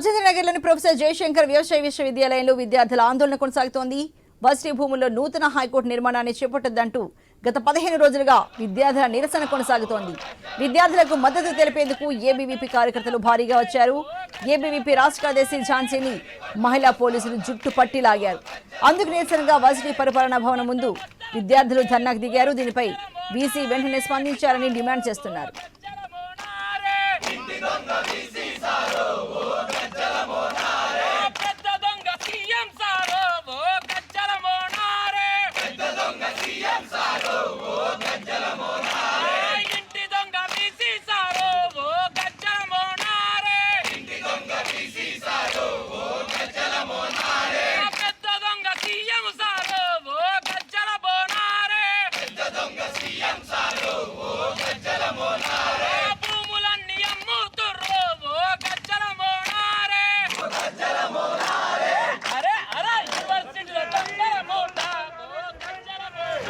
రాజేంద్రనగర్లోని professor Jayashankar వ్యవసాయ విశ్వవిద్యాలయంలో విద్యార్థుల ఆందోళన కొనసాగుతోంది. వర్సిటీ భూముల్లో నూతన హైకోర్టు నిర్మాణాన్ని చేపట్టొద్దంటూ గత పదిహేను రోజులుగా విద్యార్థుల నిరసన కొనసాగుతోంది. విద్యార్థులకు మద్దతు తెలిపేందుకు ఏబీవీపీ కార్యకర్తలు భారీగా వచ్చారు. ఏబీవీపీ రాష్ట్ర కార్యదర్శి ఝాన్సీని మహిళా పోలీసులు జుట్టు పట్టి లాగారు. అందుకు నిరసనగా వర్సిటీ పరిపాలనా భవనం ముందు విద్యార్థులు ధర్నాకు దిగారు. దీనిపై బీసీ వెంటనే స్పందించాలని డిమాండ్ చేస్తున్నారు పెద్ద దొంగ సీఎం సారు ఓ గజ్జల మోనారే పెద్ద దొంగ సీఎం సారు ఓ గజ్జల మోనారే ఇంటి దొంగ బీసీ సారు ఓ గజ్జల మోనారే ఇంటి దొంగ బీసీ సారు ఓ గజ్జల మోనారే పెద్ద దొంగ సీఎం సారు ఓ గజ్జల మోనారే పెద్ద దొంగ సీఎం సారు ఓ గజ్జల మోనారే భూములన్నీ అమ్ముతుర్రు ఓ గజ్జల మోనారే అరే అరే యూనివర్సిటీలో దొంగల మూట ఓ గజ్జల మూట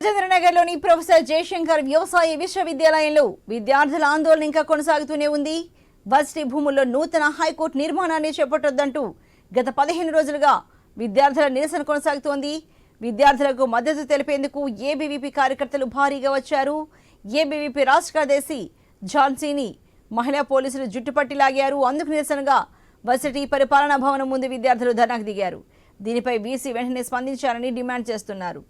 రాజేంద్రనగర్లోని ప్రొఫెసర్ జయశంకర్ వ్యవసాయ విశ్వవిద్యాలయంలో విద్యార్థుల ఆందోళన ఇంకా కొనసాగుతూనే ఉంది. వర్సిటీ భూముల్లో నూతన హైకోర్టు నిర్మాణాన్ని చేపట్టొద్దంటూ గత పదిహేను రోజులుగా విద్యార్థుల నిరసన కొనసాగుతోంది. విద్యార్థులకు మద్దతు తెలిపేందుకు ఏబీవీపీ కార్యకర్తలు భారీగా వచ్చారు. ఏబీవీపీ రాష్ట్ర కార్యదర్శి ఝాన్సీని మహిళా పోలీసులు జుట్టుపట్టి లాగారు. అందుకు నిరసనగా వర్సిటీ పరిపాలనా భవనం ముందు విద్యార్థులు ధర్నాకు దిగారు. దీనిపై వీసీ వెంటనే స్పందించాలని డిమాండ్ చేస్తున్నారు.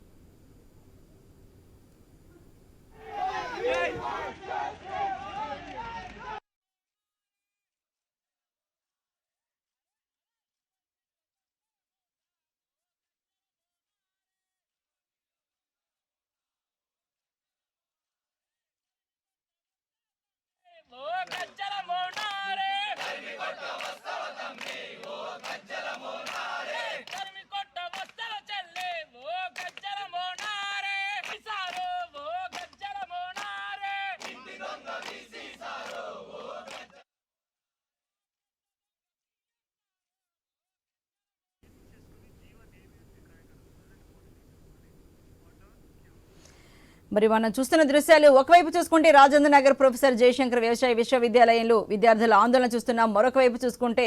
మరి మనం చూస్తున్న దృశ్యాలు ఒకవైపు చూసుకుంటే రాజేంద్ర నగర్ ప్రొఫెసర్ జయశంకర్ వ్యవసాయ విశ్వవిద్యాలయంలో విద్యార్థుల ఆందోళన చూస్తున్నాం. మరొక వైపు చూసుకుంటే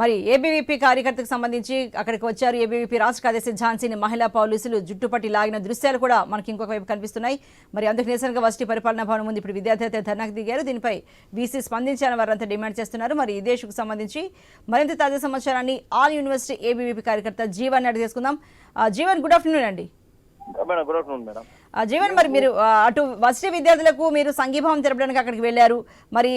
మరి ఏబీవీపీ కార్యకర్తకు సంబంధించి అక్కడికి వచ్చారు ఏబీవీపీ రాష్ట్ర కార్యదర్శి ఝాన్సీని మహిళా పోలీసులు జుట్టుపట్టి లాగిన దృశ్యాలు కూడా మనకి ఇంకొక వైపు కనిపిస్తున్నాయి. మరి అందుకు నిరసనగా వసతి పరిపాలనా భవనం ముందు ఇప్పుడు విద్యార్థి ధర్నాకు దిగారు. దీనిపై వీసీ స్పందించాలని వారంతా డిమాండ్ చేస్తున్నారు. మరి ఈ దేశకు సంబంధించి మరింత తాజా సమాచారాన్ని ఆల్ యూనివర్సిటీ ఏబీవీపీ కార్యకర్త జీవన్ అడిగి తీసుకుందాం. జీవన్ గుడ్ ఆఫ్టర్నూన్ అండి. జీవన్ మరి మీరు అటు వర్సిటీ విద్యార్థులకు మీరు సంఘీభావం తెలపడానికి అక్కడికి వెళ్ళారు. మరి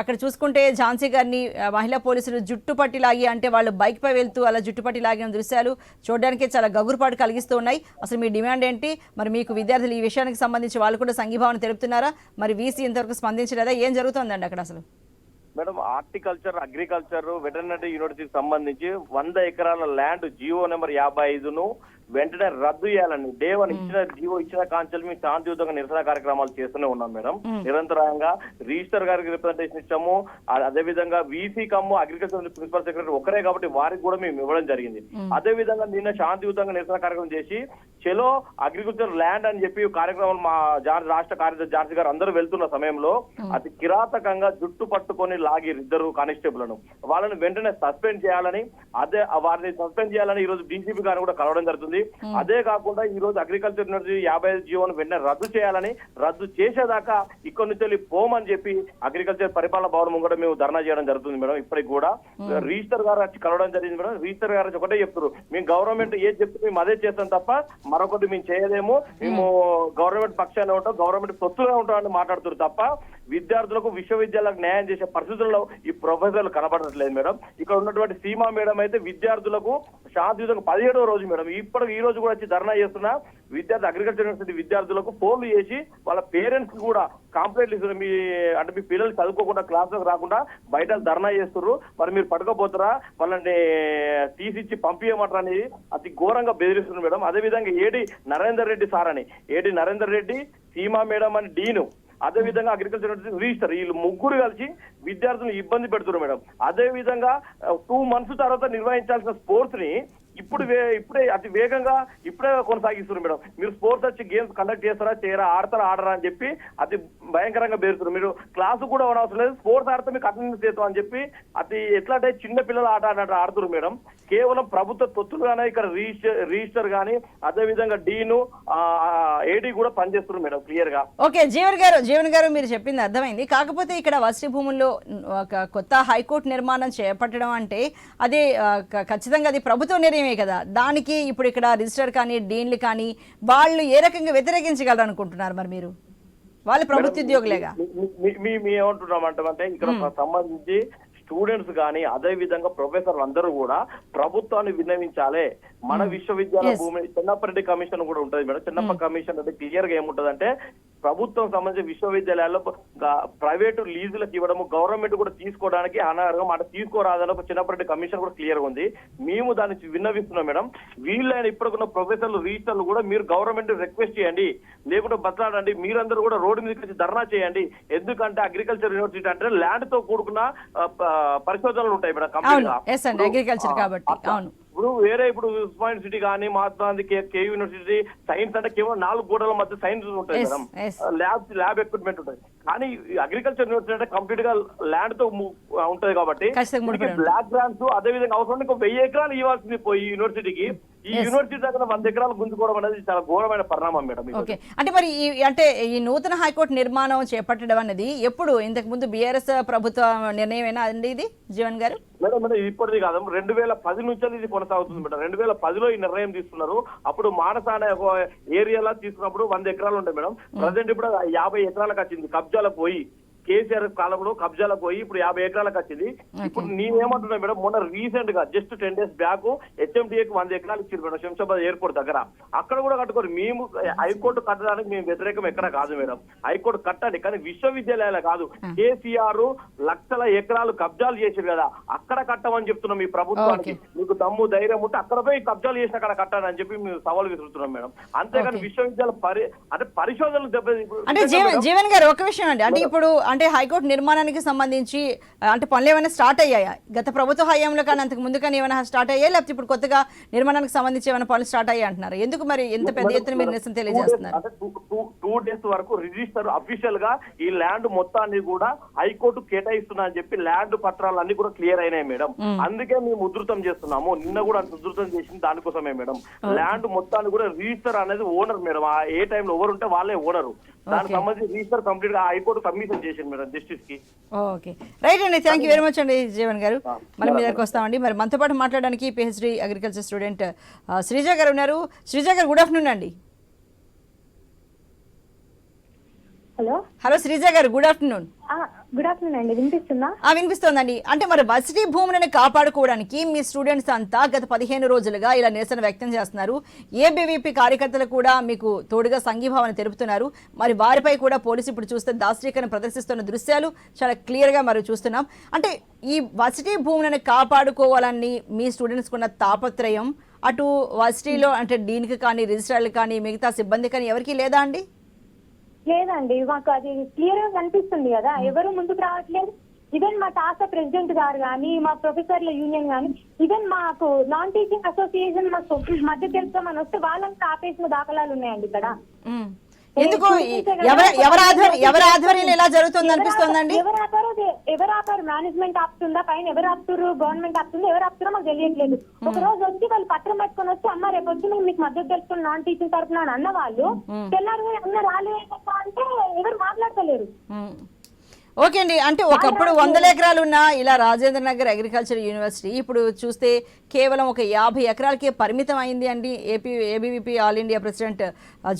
అక్కడ చూసుకుంటే ఝాన్సీ గారిని మహిళా పోలీసులు జుట్టు పట్టి లాగి అంటే వాళ్ళు బైక్ పై వెళ్తూ అలా జుట్టు పట్టి లాగిన దృశ్యాలు చూడడానికి చాలా గగురుపాటు కలిగిస్తూ ఉన్నాయి. అసలు మీ డిమాండ్ ఏంటి? మరి మీకు విద్యార్థులు ఈ విషయానికి సంబంధించి వాళ్ళు కూడా సంఘీభావం తెలుపుతున్నారా? మరి వీసీ ఇంతవరకు స్పందించలేదా? ఏం జరుగుతోందండి అక్కడ అసలు? మేడం హార్టికల్చర్ అగ్రికల్చర్ వెటర్నరీ యూనివర్సిటీకి సంబంధించి వంద ఎకరాల ల్యాండ్ జియో నెంబర్ యాభై ఐదును వెంటనే రద్దు చేయాలని డే వన్ ఇచ్చిన జియో ఇచ్చిన కాంచెలు మేము శాంతియుతంగా నిరసన కార్యక్రమాలు చేస్తూనే ఉన్నాం మేడం. నిరంతరంగా రిజిస్టర్ గారికి రిప్రజెంటేషన్ ఇచ్చాము. ఆ- అదే విధంగా వీసీ కమ్ము అగ్రికల్చర్ ప్రిన్సిపల్ సెక్రటరీ ఒకరే కాబట్టి వారికి కూడా మేము ఇవ్వడం జరిగింది. అదే విధంగా నిన్న శాంతియుతంగా నిరసన కార్యక్రమం చేసి చలో అగ్రికల్చర్ ల్యాండ్ అని చెప్పి కార్యక్రమం మా జార్జ్ రాష్ట్ర కార్యదర్శి జార్జి గారు అందరూ వెళ్తున్న సమయంలో అతి కిరాతకంగా జుట్టు పట్టుకొని లాగిరు ఇద్దరు కానిస్టేబుల్ను వాళ్ళని వెంటనే సస్పెండ్ చేయాలని అదే వారిని సస్పెండ్ చేయాలని ఈ రోజు డీసీపీ గారు కూడా కలవడం జరుగుతుంది. అదే కాకుండా ఈ రోజు అగ్రికల్చర్ యూనివర్సిటీ యాభై ఐదు జీవోను వెంటనే రద్దు చేయాలని రద్దు చేసేదాకా ఇక్కడి నుంచి వెళ్ళి పోమని చెప్పి అగ్రికల్చర్ పరిపాలన భవనం ముంగట మేము ధర్నా చేయడం జరుగుతుంది మేడం. ఇప్పటికి కూడా రిజిస్టర్ గారు వచ్చి కలవడం జరిగింది మేడం. రిజిస్టర్ గారు వచ్చి ఒకటే చెప్తారు మేము గవర్నమెంట్ ఏది చెప్తే మేము అదే చేస్తాం తప్ప మరొకటి మేము చేయలేము. మేము గవర్నమెంట్ పక్షాన్ని ఉంటాం. గవర్నమెంట్ సొత్తుగా ఉంటామని మాట్లాడుతున్నారు తప్ప విద్యార్థులకు విశ్వవిద్యాలయాలకు న్యాయం చేసే పరిస్థితుల్లో ఈ ప్రొఫెసర్లు కనబడట్లేదు మేడం. ఇక్కడ ఉన్నటువంటి సీమా మేడం అయితే విద్యార్థులకు శాంతియుతంగా పదిహేడవ రోజు మేడం. ఇప్పటికి ఈ రోజు కూడా వచ్చి ధర్నా చేస్తున్న. విద్యార్థి అగ్రికల్చర్ యూనివర్సిటీ విద్యార్థులకు ఫోన్లు చేసి వాళ్ళ పేరెంట్స్ కూడా కంప్లైంట్లు ఇస్తున్నారు మీ అంటే మీ పిల్లలు చదువుకోకుండా క్లాసులకు రాకుండా బయట ధర్నా చేస్తున్నారు మరి మీరు పట్టుకోపోతారా? వాళ్ళని తీసిచ్చి పంపించమంటారు అనేది అతి ఘోరంగా బెదిరిస్తున్నారు మేడం. అదే విధంగా ఏడి నరేందర్ రెడ్డి సార్ అని. ఏడి నరేందర్ రెడ్డి సీమా మేడం అని డీను. అదే విధంగా అగ్రికల్చర్ యూనివర్సిటీ రిజిస్టర్ వీళ్ళు ముగ్గురు కలిసి విద్యార్థులను ఇబ్బంది పెడుతున్నారు మేడం. అదే విధంగా టూ మంత్స్ తర్వాత నిర్వహించాల్సిన స్పోర్ట్స్ని ఇప్పుడు వే- ఇప్పుడే అతి వేగంగా ఇప్పుడే కొనసాగిస్తున్నారు మేడం. మీరు స్పోర్ట్స్ వచ్చి గేమ్స్ కండక్ట్ చేస్తారా చేయరా ఆడతారా ఆడరా అని చెప్పి అతి భయంకరంగా పేరుతున్నారు మీరు క్లాసు కూడా అవనవసరం లేదు. స్పోర్ట్స్ ఆడితే మీకు అటెండెన్స్ చేస్తాం అని చెప్పి అతి ఎట్లా అంటే చిన్న పిల్లలు ఆట ఆడినట్టు ఆడుతున్నారు మేడం. కేవలం ప్రభుత్వ తొత్తులుగానే ఇక్కడ రిజిస్టర్ రిజిస్టర్ కానీ అదేవిధంగా డీను ఏడీ కూడా పనిచేస్తున్నారు మేడం క్లియర్గా ఓకే జీవన్ గారు జీవన్ గారు మీరు చెప్పింది అర్థమైంది. కాకపోతే ఇక్కడ వసతి భూముల్లో ఒక కొత్త హైకోర్టు నిర్మాణం చేపట్టడం అంటే అది ఖచ్చితంగా అది ప్రభుత్వ నిర్ణయం నిర్ణయమే కదా. దానికి ఇప్పుడు ఇక్కడ రిజిస్టర్ కానీ డీన్లు కానీ వాళ్ళు ఏ రకంగా వ్యతిరేకించగలరు అనుకుంటున్నారు మరి మీరు? వాళ్ళు ప్రభుత్వ ఉద్యోగులేగా ఇక్కడ సంబంధించి స్టూడెంట్స్ కానీ అదే విధంగా ప్రొఫెసర్లు అందరూ కూడా ప్రభుత్వాన్ని విన్నవించాలి. మన విశ్వవిద్యాలయ. భూమి చిన్నప్పరెడ్డి కమిషన్ కూడా ఉంటది మేడం. చిన్నప్ప కమిషన్ అంటే క్లియర్గా ఏముంటది అంటే ప్రభుత్వం సంబంధించిన విశ్వవిద్యాలయాల్లో ప్రైవేటు లీజులకు ఇవ్వడము గవర్నమెంట్ కూడా తీసుకోవడానికి అనర్హం అంటే తీసుకోరాదని ఒక చిన్నప్పటి కమిషన్ కూడా క్లియర్ ఉంది. మేము దాన్ని విన్నవిస్తున్నాం మేడం. వీళ్ళైన ఇప్పటికున్న ప్రొఫెసర్లు రీసర్లు కూడా మీరు గవర్నమెంట్ రిక్వెస్ట్ చేయండి. లేకుంటే బతలాడండి. మీరందరూ కూడా రోడ్డు మీదకి వచ్చి ధర్నా చేయండి. ఎందుకంటే అగ్రికల్చర్ యూనివర్సిటీ అంటే ల్యాండ్తో కూడుకున్న పరిశోధనలు ఉంటాయి మేడం agriculture ఆ, కాబట్టి. అవును. ఇప్పుడు వేరే ఇప్పుడు ఉస్మాన్ సిటీ కానీ మహాత్మా గాంధీ కే యూనివర్సిటీ సైన్స్ అంటే కేవలం నాలుగు గోడల మధ్య సైన్స్ ఉంటాయి మేడం. ల్యాబ్ ల్యాబ్ ఎక్విప్మెంట్ ఉంటుంది కానీ అగ్రికల్చర్ యూనివర్సిటీ అంటే కంప్లీట్గా ల్యాండ్తో ఉంటది కాబట్టి. బ్లాక్ గ్రాంట్స్ అదే విధంగా అవసరం ఇంకో వెయ్యి ఎకరాలు ఇవ్వాల్సింది పోయి యూనివర్సిటీకి ఈ. యూనివర్సిటీ దగ్గర వంద ఎకరాలు గుంజుకోవడం అనేది చాలా ఘోరమైన పరిణామం మేడం. ఓకే అంటే మరి అంటే ఈ నూతన హైకోర్టు నిర్మాణం చేపట్టడం అనేది ఎప్పుడు ఇంతకు ముందు బీఆర్ఎస్ ప్రభుత్వ నిర్ణయమేనా అండి ఇది జీవన్ గారు మేడం మేడం ఇది ఇప్పటిది కాదు. రెండు వేల పది నుంచి ఇది కొనసాగుతుంది మేడం. రెండు వేల పదిలో ఈ నిర్ణయం తీసుకున్నారు. అప్పుడు మానస అనే ఒక ఏరియాలో తీసుకున్నప్పుడు వంద ఎకరాలు ఉంటాయి మేడం. ప్రజెంట్ ఇప్పుడు యాభై ఎకరాలకు వచ్చింది. కబ్జాలకు పోయి కేసీఆర్ కాలంలో కబ్జాలకు పోయి ఇప్పుడు యాభై ఎకరాలకు వచ్చింది. ఇప్పుడు నేనేమంటున్నా మేడం మొన్న రీసెంట్గా జస్ట్ టెన్ డేస్ బ్యాక్ హెచ్ఎండిఏకి వంద ఎకరాలు ఇచ్చారు మేడం శంషాబాద్ ఎయిర్పోర్ట్ దగ్గర. అక్కడ కూడా కట్టుకోరు. మేము హైకోర్టు కట్టడానికి మేము వ్యతిరేకం ఎక్కడ కాదు మేడం. హైకోర్టు కట్టండి కానీ విశ్వవిద్యాలయాలు కాదు. కేసీఆర్ లక్షల ఎకరాలు కబ్జాలు చేశారు కదా అక్కడ కట్టమని చెప్తున్నాం మీ ప్రభుత్వానికి. మీకు దమ్ము ధైర్యం ఉంటే అక్కడ పోయి కబ్జాలు చేసి అక్కడ కట్టాలని అని చెప్పి మేము సవాల్ విసురుతున్నాం మేడం. అంతేగాని. విశ్వవిద్యాలయ పరి అంటే పరిశోధనలు దెబ్బ అంటే జీవన్ గారు ఒక విషయం అండి. అంటే ఇప్పుడు అంటే హైకోర్టు నిర్మాణానికి సంబంధించి అంటే పనులు ఏమైనా స్టార్ట్ అయ్యాయా? గత ప్రభుత్వ హయాంలో కానీ అంతకు ముందు కానీ ఏమైనా స్టార్ట్ అయ్యాయి లేకపోతే ఇప్పుడు కొత్తగా నిర్మాణానికి సంబంధించి ఏమైనా పనులు స్టార్ట్ అయ్యాయి అంటున్నారు. ఎందుకు మరి ఎంత పెద్ద ఎత్తున మీరు నిరసన తెలియజేస్తున్నారు? టూ డేస్ వరకు రిజిస్టర్ అఫీషియల్గా ఈ ల్యాండ్ మొత్తాన్ని కూడా హైకోర్టు కేటాయిస్తున్నా అని చెప్పి ల్యాండ్ పత్రాలు అన్ని కూడా క్లియర్ అయినాయి మేడం. అందుకే మేము ఉధృతం చేస్తున్నాము. నిన్న కూడా అంత ఉధృతం చేసింది దానికోసమే మేడం. ల్యాండ్ మొత్తాన్ని కూడా రిజిస్టర్ అనేది ఓనర్ మేడం. ఆ ఏ టైంలో ఎవరు ఉంటే వాళ్ళే ఓనరు. దానికి. సంబంధించి రిజిస్టర్ కంప్లీట్గా హైకోర్టు సబ్మిషన్ చేసింది. మేడం జస్టిస్కి. ఓకే. రైట్ అండి థ్యాంక్ యూ వెరీ మచ్ అండి జీవన్ గారు. మళ్ళీ మీ దగ్గరకు వస్తామండి. మరి మనతో పాటు మాట్లాడడానికి పిహెచ్డి అగ్రికల్చర్ స్టూడెంట్ శ్రీజ గారు ఉన్నారు. శ్రీజ గారు గుడ్ ఆఫ్టర్నూన్ అండి. హలో? హలో శ్రీజ గారు గుడ్ ఆఫ్టర్నూన్ గుడ్ ఆఫ్టర్నూన్ అండి వినిపిస్తుందా? వినిపిస్తోందండి. అంటే మరి వర్సిటీ భూములను కాపాడుకోవడానికి మీ స్టూడెంట్స్ అంతా గత పదిహేను రోజులుగా ఇలా నిరసన వ్యక్తం చేస్తున్నారు. ఏబీవీపీ కార్యకర్తలు కూడా మీకు తోడుగా సంఘీభావన తెలుపుతున్నారు. మరి వారిపై కూడా పోలీసు ఇప్పుడు చూస్తే దాస్త్రీకరణ ప్రదర్శిస్తున్న దృశ్యాలు చాలా క్లియర్గా మరి చూస్తున్నాం. అంటే ఈ వర్సిటీ భూములను కాపాడుకోవాలని మీ స్టూడెంట్స్కి ఉన్న తాపత్రయం అటు వర్సిటీలో అంటే డీన్కి కానీ రిజిస్ట్రార్లకు కానీ మిగతా సిబ్బంది కానీ ఎవరికీ లేదా అండి? లేదండి మాకు అది క్లియర్గా కనిపిస్తుంది కదా ఎవరు ముందుకు రావట్లేదు. ఈవెన్ మా టాసా ప్రెసిడెంట్ గారు కానీ మా ప్రొఫెసర్ల యూనియన్ కానీ ఈవెన్ మాకు నాన్ టీచింగ్ అసోసియేషన్ మాకు మధ్య తెలుస్తామని వస్తే వాళ్ళని ఆపేసిన దాఖలాలు ఉన్నాయండి ఇక్కడ. ఉమ్. ఎందుకు ఎవరి ఎవరి ఆధ్వర్యం ఇలా జరుగుతుంది అనిపిస్తోందండి? ఎవరు ఆపారో? తె- ఎవరు ఆపారు? మేనేజ్మెంట్ ఆపుతుందా? పైన ఎవరు ఆపుతారు గవర్నమెంట్ ఆపుతుందా? ఎవరు ఆపుతారో మాకు తెలియట్లేదు. ఒక రోజు వచ్చి వాళ్ళు పత్రం పట్టుకొని వచ్చి అమ్మ రేపు వచ్చి మేము మీకు మద్దతు తెలుసుకుని నాన్ టీచింగ్ తరఫున అని అన్న వాళ్ళు తెల్లారి అన్న రాలేదమ్మా అంటే ఎవరు మాట్లాడతలేరు. ఓకే అండి. అంటే ఒకప్పుడు వందల ఎకరాలు ఉన్న ఇలా రాజేంద్ర నగర్ అగ్రికల్చర్ యూనివర్సిటీ ఇప్పుడు చూస్తే కేవలం ఒక యాభై ఎకరాలకే పరిమితం అయింది అండి. AP ABVP all India president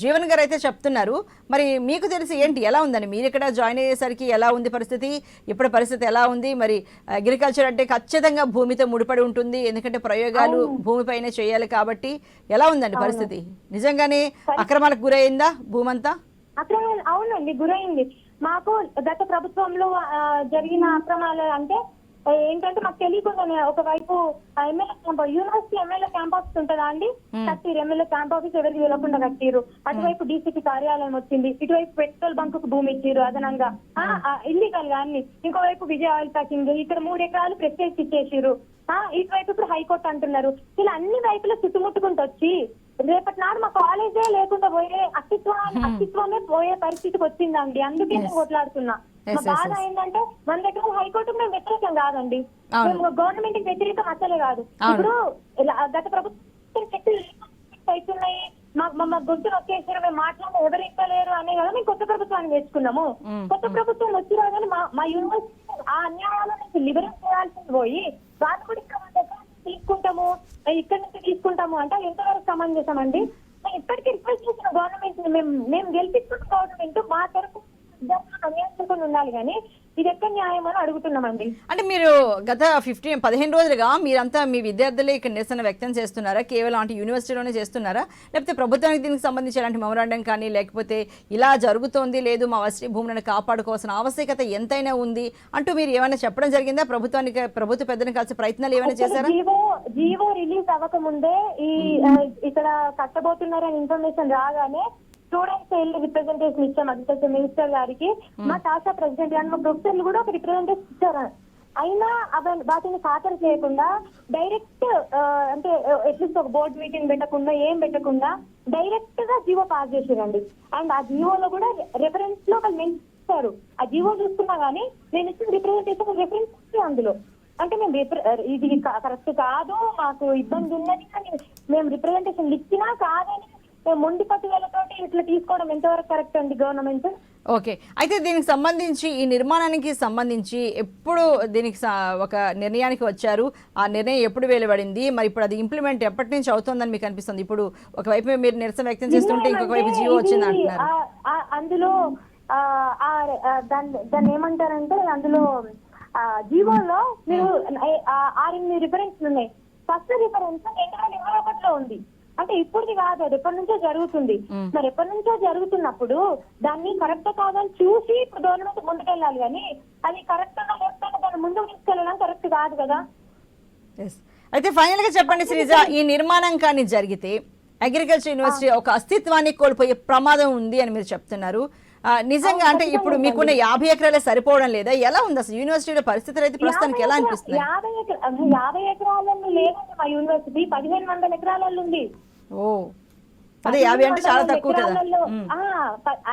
Jeevan గారు అయితే చెప్తున్నారు. మరి మీకు తెలిసి ఏంటి? ఎలా ఉందండి? మీరు ఇక్కడ జాయిన్ అయ్యేసరికి ఎలా ఉంది పరిస్థితి? ఇప్పుడు పరిస్థితి ఎలా ఉంది? మరి అగ్రికల్చర్ అంటే ఖచ్చితంగా భూమితో ముడిపడి ఉంటుంది. ఎందుకంటే ప్రయోగాలు భూమిపైనే చేయాలి కాబట్టి ఎలా ఉందండి పరిస్థితి? నిజంగానే అక్రమాలకు గురైందా భూమంతా? అక్రమ అవునండి గురైంది. మాకు గత ప్రభుత్వంలో జరిగిన అక్రమాలు అంటే ఏంటంటే మాకు తెలియకుండానే ఒకవైపు MLA camp university MLA camp office ఉంటుందా అండి? కట్టిరు. ఎమ్మెల్యే క్యాంప్ ఆఫీస్ ఎవరికి వెళ్ళకుండా కట్టిరు. అటువైపు డీసీపీ కార్యాలయం వచ్చింది. ఇటువైపు పెట్రోల్ బంక్కు భూమి ఇచ్చిరు అదనంగా. ఇల్లీగల్గా అన్ని. ఇంకోవైపు విజయ ఆయిల్ ప్యాకింగ్. ఇక్కడ మూడు ఎకరాలు ప్రెస్టేజ్ ఇచ్చేసిరు ఆ, ఇటువైపు ఇప్పుడు హైకోర్టు అంటున్నారు. ఇలా అన్ని వైపులా చుట్టుముట్టుకుంటూ వచ్చి రేపటి నాడు మా కాలేజే లేకుండా పోయే అస్తిత్వాన్ని అస్తిత్వమే పోయే పరిస్థితికి వచ్చిందండి. అందుకే నేను కొట్లాడుతున్నా. మా బాధ. ఏంటంటే మన దగ్గర హైకోర్టు మేము వ్యతిరేకం కాదండి. మేము గవర్నమెంట్ వ్యతిరేకం అసలే కాదు. ఇప్పుడు గత ప్రభుత్వం అవుతున్నాయి మా మా గొంతు నొక్కేసారు మేము మాట్లాడిన ఎవరు ఇవ్వలేరు అనే కదా మేము కొత్త ప్రభుత్వాన్ని వేసుకున్నాము. మ్మ్. కొత్త ప్రభుత్వం వచ్చినా కానీ మా మా యూనివర్సిటీ ఆ అన్యాయాల నుంచి లిబరేట్ చేయాల్సింది పోయి వాళ్ళు కూడా తీసుకుంటాము. ఇక్కడ నుంచి తీసుకుంటాము అంటే ఎంతవరకు సమంజసం అండి ఇప్పటికీ రిక్వెస్ట్ చేసిన గవర్నమెంట్ మేము మేము గెలిపించుకున్న గవర్నమెంట్ మా తరపు విద్యార్థులను ఉండాలి కానీ న్యాయం అని అడుగుతున్నామండి. అంటే మీరు గత ఫిఫ్టీన్ పదిహేను రోజులుగా మీరంతా మీ విద్యార్థులే ఇక్కడ నిరసన వ్యక్తం చేస్తున్నారా? కేవలం అంటే యూనివర్సిటీలోనే చేస్తున్నారా? లేకపోతే ప్రభుత్వానికి దీనికి సంబంధించి ఎలాంటి మెమరాండం కానీ లేకపోతే ఇలా జరుగుతోంది లేదు మా వసతి భూములను కాపాడుకోవాల్సిన ఆవశ్యకత ఎంతైనా ఉంది అంటూ మీరు ఏమైనా చెప్పడం జరిగిందా? ప్రభుత్వానికి ప్రభుత్వ పెద్దలను కలిసి ప్రయత్నాలు ఏమైనా చేశారా? జీవో రిలీజ్ అవ్వక ముందే ఈ ఇక్కడ కట్టబోతున్నారని ఇన్ఫర్మేషన్ రాగానే స్టూడెంట్స్ వెళ్ళి రిప్రజెంటేషన్ ఇచ్చాం అగ్రికల్చర్ మినిస్టర్ గారికి మా టాసా ప్రెసిడెంట్ గారు మా ప్రొఫెసర్లు కూడా ఒక రిప్రజెంటేషన్ ఇచ్చారు. అయినా అవి వాటిని ఖాతరు చేయకుండా డైరెక్ట్ అంటే అట్లీస్ట్ ఒక బోర్డు మీటింగ్ పెట్టకుండా ఏం పెట్టకుండా డైరెక్ట్గా జీవో పాస్ చేసారండి అండ్ ఆ జీవోలో కూడా రెఫరెన్స్లో వాళ్ళు చేశారు. ఆ జీవో చూసుకున్నా గానీ నేను ఇచ్చిన రిప్రజెంటేషన్ రెఫరెన్స్ ఉంది అందులో. అంటే మేము ఇది కరెక్ట్ కాదు మాకు ఇబ్బంది ఉన్నది అని మేము రిప్రజెంటేషన్ ఇచ్చినా కాదని మొండి పట్టుదలతోటి ఇట్లా తీసుకోవడం ఎంతవరకు కరెక్ట్ అండి గవర్నమెంట్? ఓకే. అయితే దీనికి సంబంధించి ఈ నిర్మాణానికి సంబంధించి ఎప్పుడు దీనికి ఒక నిర్ణయానికి వచ్చారు? ఆ నిర్ణయం ఎప్పుడు వెలువడింది? మరి ఇప్పుడు అది ఇంప్లిమెంట్ ఎప్పటి నుంచి అవుతుందని మీకు అనిపిస్తుంది? ఇప్పుడు ఒకవైపు మీరు నిరసన వ్యక్తం చేస్తుంటే ఇంకొక వైపు జీవో వచ్చింది అంటున్నారు. అందులో దాన్ని దాన్ని ఏమంటారంటే అందులో జీవోలో మీరు ఆ- ఆరెనిమిది రిఫరెన్స్ ఉన్నాయి. ఫస్ట్ రిఫరెన్స్ రెండు వేల ఇరవై ఒకటిలో ఉంది. అంటే ఇప్పుడుది కాదు అది ఎప్పటి నుంచో జరుగుతుంది. మరి ఎప్పటి నుంచో జరుగుతున్నప్పుడు దాన్ని కరెక్ట్ కాదని చూసి గవర్నమెంట్ ముందుకెళ్ళాలి కానీ అది కరెక్ట్గా లేకపోతే దాన్ని ముందుకు తీసుకెళ్ళడం కరెక్ట్ కాదు కదా. అయితే ఫైనల్గా చెప్పండి శ్రీజ ఈ నిర్మాణం కానీ జరిగితే అగ్రికల్చర్ యూనివర్సిటీ ఒక అస్తిత్వాన్ని కోల్పోయే ప్రమాదం ఉంది అని మీరు చెప్తున్నారు. నిజంగా అంటే ఇప్పుడు మీకున్న యాభై ఎకరాలే సరిపోవడం లేదా? ఎలా ఉంది అసలు? యూనివర్సిటీలో పరిస్థితులు అయితే ప్రస్తుతానికి ఎలా అనిపిస్తుంది యాభై ఎకరా- యాభై ఎకరాలలో లేదండి మా యూనివర్సిటీ పదిహేను వందల ఎకరాలలో ఉంది. ఓ. అదే యాభై అంటే చాలా తక్కువ ఆ,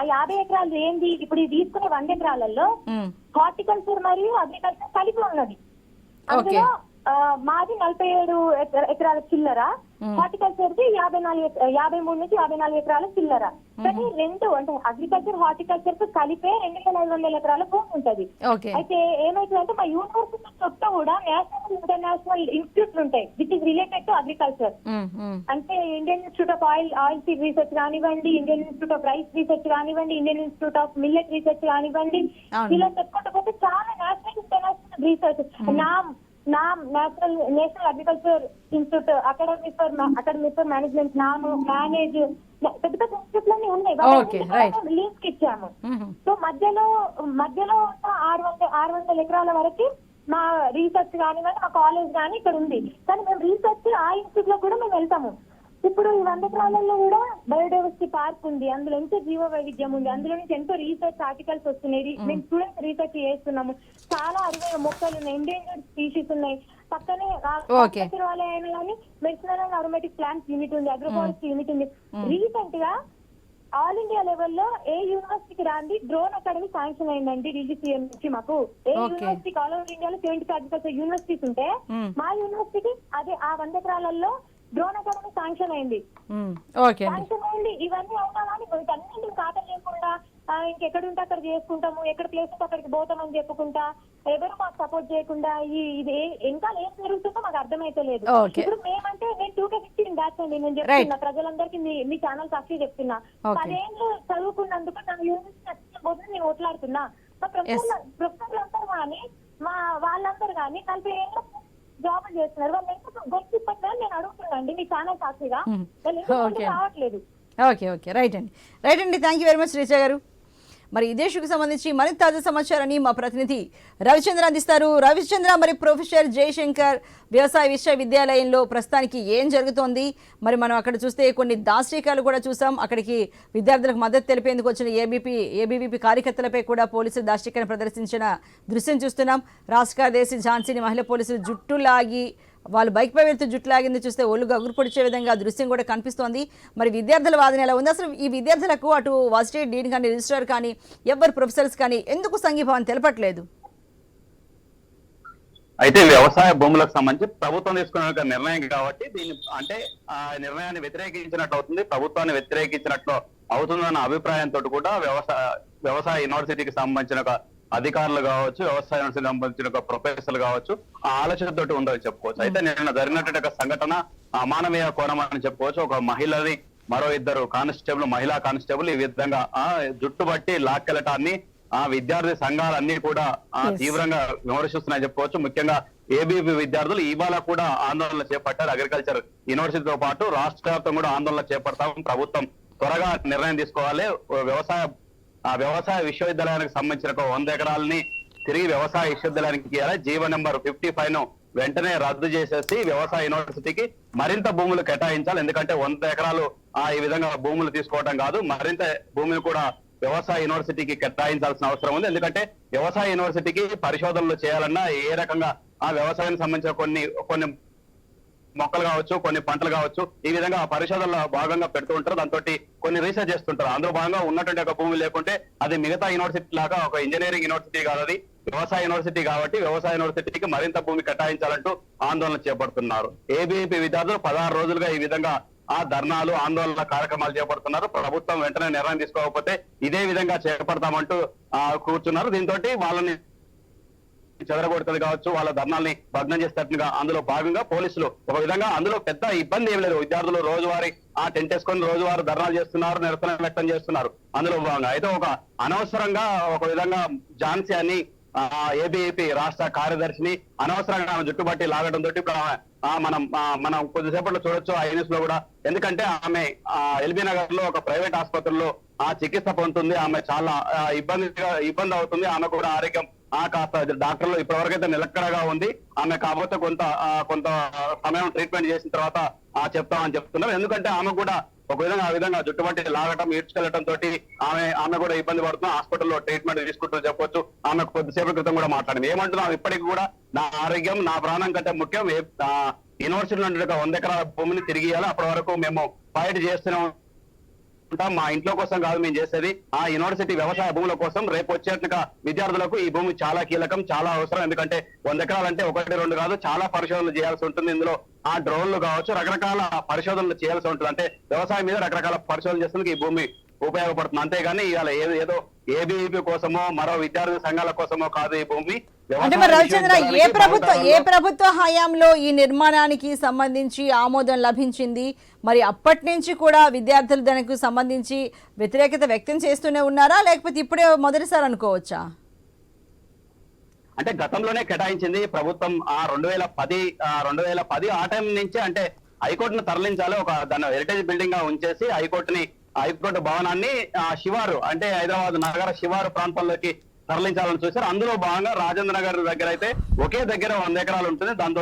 యాభై ఎకరాలు ఏంది? ఇప్పుడు ఇది తీసుకునే వంద ఎకరాలలో హార్టికల్చర్ మరియు అగ్రికల్చర్ కలిపి ఉన్నది. అందులో ఆ, మాది నలభై ఏడు ఎకర- ఎకరాల చిల్లర. హార్టికల్చర్ ది యాభై నాలుగు యాభై మూడు నుంచి యాభై నాలుగు ఎకరాల చిల్లర. కానీ రెండు అంటే అగ్రికల్చర్ హార్టికల్చర్కు కలిపే రెండు వేల ఐదు వందల ఎకరాల భూమి ఉంటది. అయితే ఏమైతుందంటే మా యూనివర్సిటీ చుట్టూ కూడా నేషనల్ ఇంటర్నేషనల్ ఇన్స్టిట్యూట్లు ఉంటాయి. Which is related to agriculture అంటే Indian institute of oil oil seed research కానివ్వండి Indian institute of rice research కానివ్వండి Indian institute of millet research కానివ్వండి. ఇలా చెప్పుకుంటూ పోతే చాలా నేషనల్ ఇంటర్నేషనల్ రీసెర్చ్. నా నా national national agriculture institute academy for academy for management నాము manage పెద్ద పెద్ద ఇన్స్టిట్యూట్లన్నీ ఉన్నాయి. Okay, right. లింక్ ఇచ్చాము సో మధ్యలో మధ్యలో ఉన్న ఆరు వందల ఆరు వందల ఎకరాల వరకు మా రీసెర్చ్ కానివ్వండి మా కాలేజ్ కానీ ఇక్కడ ఉంది. కానీ మేము రీసెర్చ్ ఆ ఇన్స్టిట్యూట్లో కూడా మేము వెళ్తాము. ఇప్పుడు ఈ వంద ఎకరాలలో కూడా బయోడైవర్సిటీ పార్క్ ఉంది. అందులో ఎంతో జీవ వైవిధ్యం ఉంది. అందులో నుంచి ఎంతో రీసెర్చ్ ఆర్టికల్స్ వస్తున్నాయి. మేము. స్టూడెంట్స్ రీసెర్చ్ చేస్తున్నాము. చాలా అరుదైన మొక్కలు ఉన్నాయి. ఎండేంజర్డ్ స్పీషీస్ ఉన్నాయి. పక్కనే Okay. అయినా కానీ medicinal and aromatic plants unit ఉంది. అగ్రోఫారెస్ట్ యూనిట్ ఉంది. రీసెంట్గా ఆల్ ఇండియా లెవెల్లో ఏ యూనివర్సిటీకి రాంది? డ్రోన్ అకాడమీ శాంక్షన్ అయిందండి డీజీసీఎం నుంచి మాకు. ఏ. యూనివర్సిటీకి ఆల్ ఓవర్ ఇండియాలో సెవెంటీ అగ్రికల్చర్ యూనివర్సిటీస్ ఉంటే. మా యూనివర్సిటీకి అదే ఆ వంద ఎకరాలలో డ్రోన్ అకాడమీ శాంక్షన్ అయింది. శాంక్షన్ అయింది. ఇవన్నీ అవునా కానీ వీటన్నింటిని ఖాతా చేయకుండా ఇంకెక్కడ ఉంటే అక్కడ చేసుకుంటాము ఎక్కడ ప్లేస్ ఉంటే అక్కడికి పోతామని చెప్పుకుంటా ఎవరు మాకు సపోర్ట్ చేయకుండా ఈ ఇది ఇంకా ఏం జరుగుతుందో మాకు అర్థమైతే లేదు. ఇప్పుడు మేమంటే నేను టూ కే ఫిఫ్టీన్ బ్యాచ్ అండి. నేను. చెప్తున్నా ప్రజలందరికీ మీ మీ ఛానల్ సాక్షి చెప్తున్నా. పదేళ్ళు చదువుకున్నందుకు నా యూనివర్సిటీ నచ్చిన పోతే నేను ఓట్లాడుతున్నా మా ప్రొఫెసర్ ప్రొఫెసర్లు అందరూ కానీ మా వాళ్ళందరూ కానీ నలభై ఏళ్ళ జాబ్ చేస్తున్నారు. వాళ్ళు ఎందుకు గొంతు ఇప్పట్లని నేను అడుగుతున్నా అండి మీ ఛానల్ సాక్షిగా. వాళ్ళు ఎందుకు రావట్లేదు? Okay okay. రైట్ అండి. రైట్ అండి. Thank you very much Sreeja గారు. మరి ఇదే ఇష్యూకి సంబంధించి మరింత తాజా సమాచారాన్ని మా ప్రతినిధి రవిచంద్ర అందిస్తారు. రవిచంద్ర మరి ప్రొఫెసర్ జయశంకర్ వ్యవసాయ విశ్వవిద్యాలయంలో ప్రస్తుతానికి ఏం జరుగుతోంది? మరి మనం అక్కడ చూస్తే కొన్ని దాష్టీకాలు కూడా చూసాం. అక్కడికి విద్యార్థులకు మద్దతు తెలిపేందుకు వచ్చిన ఏబీపీ ఏబీవీపీ కార్యకర్తలపై కూడా పోలీసులు దాష్టీకాన్ని ప్రదర్శించిన దృశ్యం చూస్తున్నాం. రాష్ట్ర దేశ ఝాన్సీని మహిళా పోలీసులు జుట్టు లాగి వాళ్ళు బైక్పై వెళ్తూ జుట్టు లాగింది చూస్తే ఒళ్ళు గగురు పొడిచే విధంగా దృశ్యం కూడా కనిపిస్తోంది. మరి విద్యార్థుల వాదన ఎలా ఉంది? అసలు ఈ విద్యార్థులకు అటు వర్సిటీ డీన్ కానీ రిజిస్ట్రార్ కానీ ఎవరు ప్రొఫెసర్స్ కానీ ఎందుకు సంఘీభావం తెలపట్లేదు? అయితే వ్యవసాయ భూములకు సంబంధించి ప్రభుత్వం తీసుకున్న ఒక నిర్ణయం కాబట్టి దీన్ని అంటే ఆ నిర్ణయాన్ని వ్యతిరేకించినట్లు అవుతుంది ప్రభుత్వాన్ని వ్యతిరేకించినట్లు అవుతుందన్న అభిప్రాయంతో కూడా వ్యవసాయ వ్యవసాయ యూనివర్సిటీకి సంబంధించిన ఒక అధికారులు కావచ్చు వ్యవసాయ సంబంధించిన ఒక ప్రొఫెసర్లు కావచ్చు ఆ ఆలోచనతోటి ఉందని చెప్పుకోవచ్చు. అయితే నిన్న జరిగినటువంటి ఒక సంఘటన అమానవీయ కోణం అని చెప్పుకోవచ్చు. ఒక మహిళని మరో ఇద్దరు కానిస్టేబుల్ మహిళా కానిస్టేబుల్ ఈ విధంగా ఆ జుట్టు బట్టి లాక్కెళ్ళటాన్ని ఆ విద్యార్థి సంఘాలన్నీ కూడా. తీవ్రంగా విమర్శిస్తున్నాయి చెప్పుకోవచ్చు. ముఖ్యంగా ఏబీపీ విద్యార్థులు ఇవాళ కూడా ఆందోళన చేపట్టారు. అగ్రికల్చర్ యూనివర్సిటీతో పాటు రాష్ట్ర వ్యాప్తంగా కూడా ఆందోళన చేపడతాం ప్రభుత్వం త్వరగా నిర్ణయం తీసుకోవాలి. వ్యవసాయ ఆ వ్యవసాయ విశ్వవిద్యాలయానికి సంబంధించిన ఒక వంద ఎకరాలని తిరిగి వ్యవసాయ విశ్వవిద్యాలయానికి ఇవ్వాలి జీవో నెంబర్ ఫిఫ్టీ ఫైవ్ను వెంటనే రద్దు చేసేసి వ్యవసాయ యూనివర్సిటీకి మరింత భూములు కేటాయించాలి. ఎందుకంటే వంద ఎకరాలు ఆ ఈ విధంగా భూములు తీసుకోవడం కాదు. మరింత భూములు కూడా వ్యవసాయ యూనివర్సిటీకి కేటాయించాల్సిన అవసరం ఉంది. ఎందుకంటే వ్యవసాయ యూనివర్సిటీకి పరిశోధనలు చేయాలన్నా ఏ రకంగా ఆ వ్యవసాయానికి సంబంధించిన కొన్ని కొన్ని మొక్కలు కావచ్చు కొన్ని పంటలు కావచ్చు ఈ విధంగా ఆ పరిశోధనలో భాగంగా పెడుతూ ఉంటారు. దాంతో కొన్ని రీసెర్చ్ చేస్తుంటారు. అందులో భాగంగా ఉన్నటువంటి ఒక భూమి లేకుంటే అది మిగతా యూనివర్సిటీ లాగా ఒక ఇంజనీరింగ్ యూనివర్సిటీ కాదు వ్యవసాయ యూనివర్సిటీ కాబట్టి వ్యవసాయ యూనివర్సిటీకి మరింత భూమి కేటాయించాలంటూ ఆందోళన చేపడుతున్నారు. ఏబీపీ విద్యార్థులు పదహారు రోజులుగా ఈ విధంగా ఆ ధర్నాలు ఆందోళన కార్యక్రమాలు చేపడుతున్నారు. ప్రభుత్వం వెంటనే నిర్ణయం తీసుకోకపోతే ఇదే విధంగా చేపడతామంటూ ఆ, కూర్చున్నారు. దీంతో వాళ్ళని చెదరగొడుతుంది కావచ్చు వాళ్ళ ధర్నాల్ని భగ్నం చేసేటట్టుగా అందులో భాగంగా పోలీసులు ఒక విధంగా అందులో పెద్ద ఇబ్బంది ఏం లేదు. విద్యార్థులు రోజువారీ ఆ టెంట్ వేసుకొని రోజువారు ధర్నాలు చేస్తున్నారు నిరసన వ్యక్తం చేస్తున్నారు. అందులో భాగంగా అయితే ఒక అనవసరంగా ఒక విధంగా ఝాన్సీ అని ఏబీఏపీ రాష్ట్ర కార్యదర్శిని అనవసరంగా ఆమె జుట్టుబట్టి లాగడం తోటి ఇప్పుడు మనం మనం కొద్దిసేపట్లో చూడొచ్చు ఆ న్యూస్లో కూడా. ఎందుకంటే ఆమె ఎల్బీ నగర్లో ఒక ప్రైవేట్ ఆసుపత్రిలో ఆ చికిత్స పొందుతుంది. ఆమె చాలా ఇబ్బందిగా ఇబ్బంది అవుతుంది. ఆమె కూడా ఆరోగ్యం ఆ కాస్త డాక్టర్లు ఇప్పటివరకైతే నిలక్కడగా ఉంది. ఆమె కాకపోతే కొంత కొంత సమయం ట్రీట్మెంట్ చేసిన తర్వాత ఆ చెప్తామని చెప్తున్నారు. ఎందుకంటే ఆమె కూడా ఒక విధంగా ఆ విధంగా జుట్టుబట్టి లాగటం ఈడ్చుకెళ్ళటం తోటి ఆమె ఆమె కూడా ఇబ్బంది పడుతున్నా. హాస్పిటల్లో ట్రీట్మెంట్ తీసుకుంటూ చెప్పొచ్చు. ఆమె కొద్దిసేపు క్రితం కూడా మాట్లాడింది. ఏమంటున్నాం ఇప్పటికి కూడా నా ఆరోగ్యం నా ప్రాణం కంటే ముఖ్యం. యూనివర్సిటీ నుండి వంద ఎకరాల భూమిని తిరిగి ఇవ్వాలి. అప్పటి వరకు మేము ఫైట్ చేస్తూనే ఉంటాం మా ఇంట్లో కోసం కాదు మేము చేసేది. ఆ యూనివర్సిటీ వ్యవసాయ భూముల కోసం రేపు వచ్చేట్లుగా విద్యార్థులకు ఈ భూమి చాలా కీలకం చాలా అవసరం. ఎందుకంటే వంద ఎకరాలంటే ఒకటి రెండు కాదు చాలా పరిశోధనలు చేయాల్సి ఉంటుంది. ఇందులో ఆ డ్రోన్లు కావచ్చు రకరకాల పరిశోధనలు చేయాల్సి ఉంటుంది. అంటే వ్యవసాయం మీద రకరకాల పరిశోధన చేస్తుంది ఈ భూమి ఉపయోగపడుతుంది. అంతేగాని ఇవాళ ఏదో ఏదో ఏబీఈపీ కోసమో మరో విద్యార్థి సంఘాల కోసమో కాదు ఈ భూమి. అంటే మరి రవిచంద్ర ఏ ప్రభుత్వ ఏ ప్రభుత్వ హయాంలో ఈ నిర్మాణానికి సంబంధించి ఆమోదం లభించింది? మరి అప్పటి నుంచి కూడా విద్యార్థులు దానికి సంబంధించి వ్యతిరేకత వ్యక్తం చేస్తూనే ఉన్నారా? లేకపోతే ఇప్పుడే మొదటిసారి అనుకోవచ్చా? అంటే గతంలోనే కేటాయించింది ప్రభుత్వం. ఆ రెండు వేల పది రెండు వేల పది ఆ టైం నుంచే అంటే హైకోర్టును తరలించాలి. ఒక దాన్ని హెరిటేజ్ బిల్డింగ్గా ఉంచేసి హైకోర్టుని హైకోర్టు భవనాన్ని శివారు అంటే హైదరాబాద్ నగర శివారు ప్రాంతాల్లోకి తరలించాలని చూశారు. అందులో భాగంగా రాజేంద్ర నగర్ దగ్గర అయితే ఒకే దగ్గర వంద ఎకరాలు ఉంటుంది. దాంతో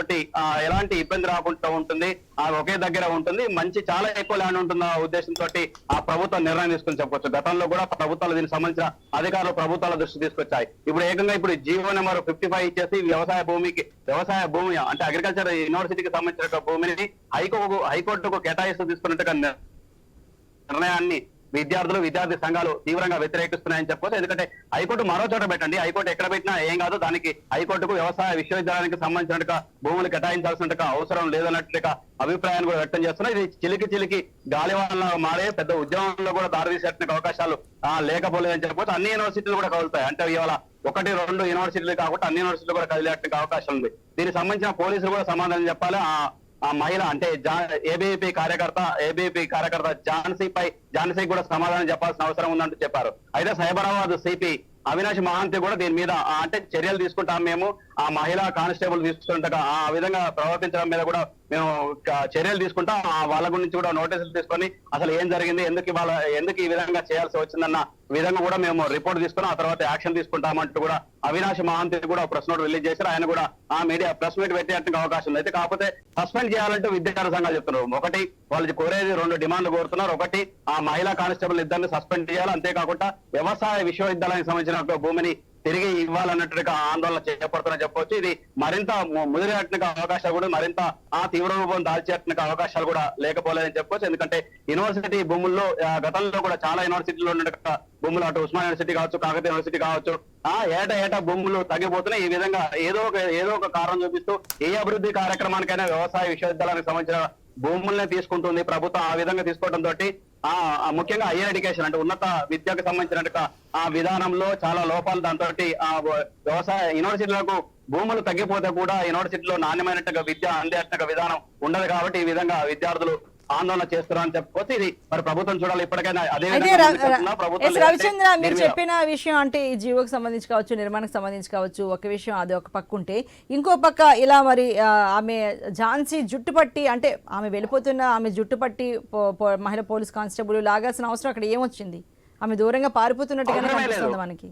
ఎలాంటి ఇబ్బంది రాకుండా ఉంటుంది. ఆ ఒకే దగ్గర ఉంటుంది. మంచి చాలా ఎక్కువ ల్యాండ్ ఉంటుంది ఆ ఉద్దేశంతో ఆ ప్రభుత్వం నిర్ణయం తీసుకుని చెప్పొచ్చు. గతంలో కూడా ప్రభుత్వాలు దీనికి సంబంధించిన అధికారులు ప్రభుత్వాల దృష్టి తీసుకొచ్చాయి. ఇప్పుడు ఏకంగా ఇప్పుడు జీవో నెంబర్ ఫిఫ్టీ ఫైవ్ ఇచ్చేసి వ్యవసాయ భూమికి వ్యవసాయ భూమి అంటే అగ్రికల్చర్ యూనివర్సిటీకి సంబంధించిన భూమిని హైకోర్టు హైకోర్టుకు కేటాయిస్తూ తీసుకున్నట్టుగా నిర్ణయాన్ని విద్యార్థులు విద్యార్థి సంఘాలు తీవ్రంగా వ్యతిరేకిస్తున్నాయని చెప్పొచ్చు. ఎందుకంటే హైకోర్టు మరో చోట పెట్టండి. హైకోర్టు ఎక్కడ పెట్టినా ఏం కాదు. దానికి హైకోర్టుకు వ్యవసాయ విశ్వవిద్యాలయానికి సంబంధించినట్టుగా భూములు కేటాయించాల్సినట్టుగా అవసరం లేదన్నట్టుగా అభిప్రాయాన్ని కూడా వ్యక్తం చేస్తున్నారు. ఇది చిలికి చిలికి గాలి మారే పెద్ద ఉద్యమంలో కూడా దారితీసేట అవకాశాలు లేకపోలేదని చెప్పవచ్చు అన్ని యూనివర్సిటీలు కూడా కదులుతాయి. అంటే ఇవాళ ఒకటి రెండు యూనివర్సిటీలు కాకుండా అన్ని యూనివర్సిటీలు కూడా కదిలేట అవకాశం ఉంది. దీనికి సంబంధించిన పోలీసులు కూడా సమాధానం చెప్పాలి. ఆ మహిళ అంటే ఏబీపీ కార్యకర్త ఏబీపీ కార్యకర్త ఝాన్సీ పై ఝాన్సీ కూడా సమాధానం చెప్పాల్సిన అవసరం ఉందంటూ చెప్పారు. అయితే సైబరాబాద్ సిపి అవినాష్ మహాంతి కూడా దీని మీద అంటే చర్యలు తీసుకుంటాం మేము. ఆ మహిళా కానిస్టేబుల్ తీసుకుంటా ఆ విధంగా ప్రవర్తించడం మీద కూడా మేము చర్యలు తీసుకుంటాం. ఆ వాళ్ళ గురించి కూడా నోటీసులు తీసుకొని అసలు ఏం జరిగింది ఎందుకు వాళ్ళ ఎందుకు ఈ విధంగా చేయాల్సి వచ్చిందన్న విధంగా కూడా మేము రిపోర్ట్ తీసుకుని ఆ తర్వాత యాక్షన్ తీసుకుంటామంటూ కూడా అవినాష్ మహాంతి కూడా ప్రెస్ నోట్ రిలీజ్ చేశారు. ఆయన కూడా ఆ మీడియా ప్రెస్ మీట్ పెట్టేట్టుగా అవకాశం ఉంది. అయితే కాకపోతే సస్పెండ్ చేయాలంటే విద్యార్థి సంఘాలు చెప్తున్నారు. ఒకటి వాళ్ళు కోరేది రెండు డిమాండ్లు కోరుతున్నారు. ఒకటి ఆ మహిళా కానిస్టేబుల్ ఇద్దరిని సస్పెండ్ చేయాలి. అంతేకాకుండా వ్యవసాయ విశ్వవిద్యాలయానికి సంబంధించిన భూమిని తిరిగి ఇవ్వాలన్నట్టుగా ఆందోళన చేపడుతున్నా చెప్పొచ్చు. ఇది మరింత ము- అవకాశాలు కూడా మరింత ఆ తీవ్ర రూపం దాల్చేట్టుగా అవకాశాలు కూడా లేకపోలేదని చెప్పొచ్చు. ఎందుకంటే యూనివర్సిటీ భూముల్లో గతంలో కూడా చాలా యూనివర్సిటీలో ఉన్నట్టుగా భూములు అటు ఉస్మాన్ యూనివర్సిటీ కావచ్చు కాకతీయ యూనివర్సిటీ కావచ్చు ఆ ఏటా ఏటా భూములు తగ్గిపోతున్నాయి. ఈ విధంగా ఏదో ఒక ఏదో ఒక కారణం చూపిస్తూ ఏ అభివృద్ధి కార్యక్రమానికైనా వ్యవసాయ విశ్వవిద్యాలయానికి సంబంధించిన భూముల్ని తీసుకుంటుంది ప్రభుత్వం ఆ విధంగా తీసుకోవడం తోటి ముఖ్యంగా హైయర్ ఎడ్యుకేషన్ అంటే ఉన్నత విద్యకు సంబంధించిన ఆ విధానంలో చాలా లోపాలు దాంతో ఆ వ్యవసాయ యూనివర్సిటీలకు భూములు తగ్గిపోతే కూడా యూనివర్సిటీలో నాణ్యమైనట్టుగా విద్య అందేట్టుగా విధానం ఉండదు కాబట్టి ఈ విధంగా విద్యార్థులు ఆందోళన చేస్తున్నారని చెప్పుకోవచ్చు ఇది మరి ప్రభుత్వం చూడాలి. ఇప్పటికైనా అదే రవిచంద్ర మీరు చెప్పిన విషయం అంటే ఈ జీవోకి సంబంధించి కావచ్చు నిర్మాణానికి సంబంధించి కావచ్చు ఒక విషయం అది ఒక పక్క ఉంటే ఇంకో పక్క ఇలా మరి ఆమె ఝాన్సీ జుట్టు పట్టి అంటే ఆమె వెళ్ళిపోతున్న ఆమె జుట్టు పట్టి మహిళా పోలీస్ కానిస్టేబుల్ లాగాల్సిన అవసరం అక్కడ ఏమొచ్చింది? ఆమె దూరంగా పారిపోతున్నట్టుగానే అవసరమే కనిపిస్తుంది లేదు. మనకి.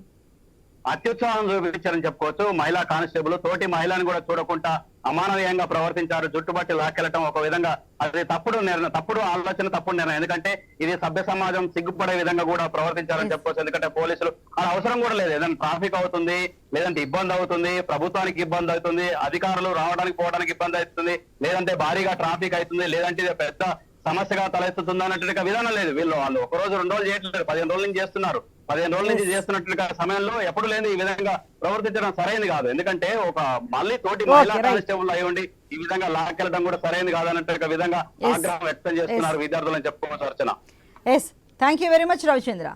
అత్యుత్సాహం చూపించారని చెప్పుకోవచ్చు. మహిళా కానిస్టేబుల్ తోటి మహిళని కూడా చూడకుండా అమానవీయంగా ప్రవర్తించారు. జుట్టుబట్టి లాక్కెళ్ళటం ఒక విధంగా అది తప్పుడు నిర్ణయం తప్పుడు ఆలోచన తప్పుడు నిర్ణయం. ఎందుకంటే ఇది సభ్య సమాజం సిగ్గుపడే విధంగా కూడా ప్రవర్తించారని చెప్పుకోవచ్చు ఎందుకంటే పోలీసులు అది అవసరం కూడా లేదు. ఏదైనా ట్రాఫిక్ అవుతుంది లేదంటే ఇబ్బంది అవుతుంది ప్రభుత్వానికి ఇబ్బంది అవుతుంది అధికారులు రావడానికి పోవడానికి ఇబ్బంది అవుతుంది లేదంటే భారీగా ట్రాఫిక్ అవుతుంది లేదంటే ఇది పెద్ద సమస్యగా తలెత్తుతుంది అన్నట్టుగా విధానం లేదు. వీళ్ళు వాళ్ళు ఒక రోజు రెండు రోజులు చేయట్లేదు పదిహేను రోజుల నుంచి చేస్తున్నారు. పదిహేను రోజుల నుంచి చేస్తున్నట్టుగా సమయంలో ఎప్పుడు లేని ఈ విధంగా ప్రవర్తించడం సరైనది కాదు. ఎందుకంటే ఒక మళ్ళీ తోటి మహిళా. కానిస్టేబుల్ అయి ఉండి ఈ విధంగా లాక్కెళ్ళడం కూడా సరైనది కాదన్నట్టుగా విధంగా Yes. ఆగ్రహం వ్యక్తం చేస్తున్నారు విద్యార్థులని చెప్పుకోవచ్చు Archana thank you very much Ravichandra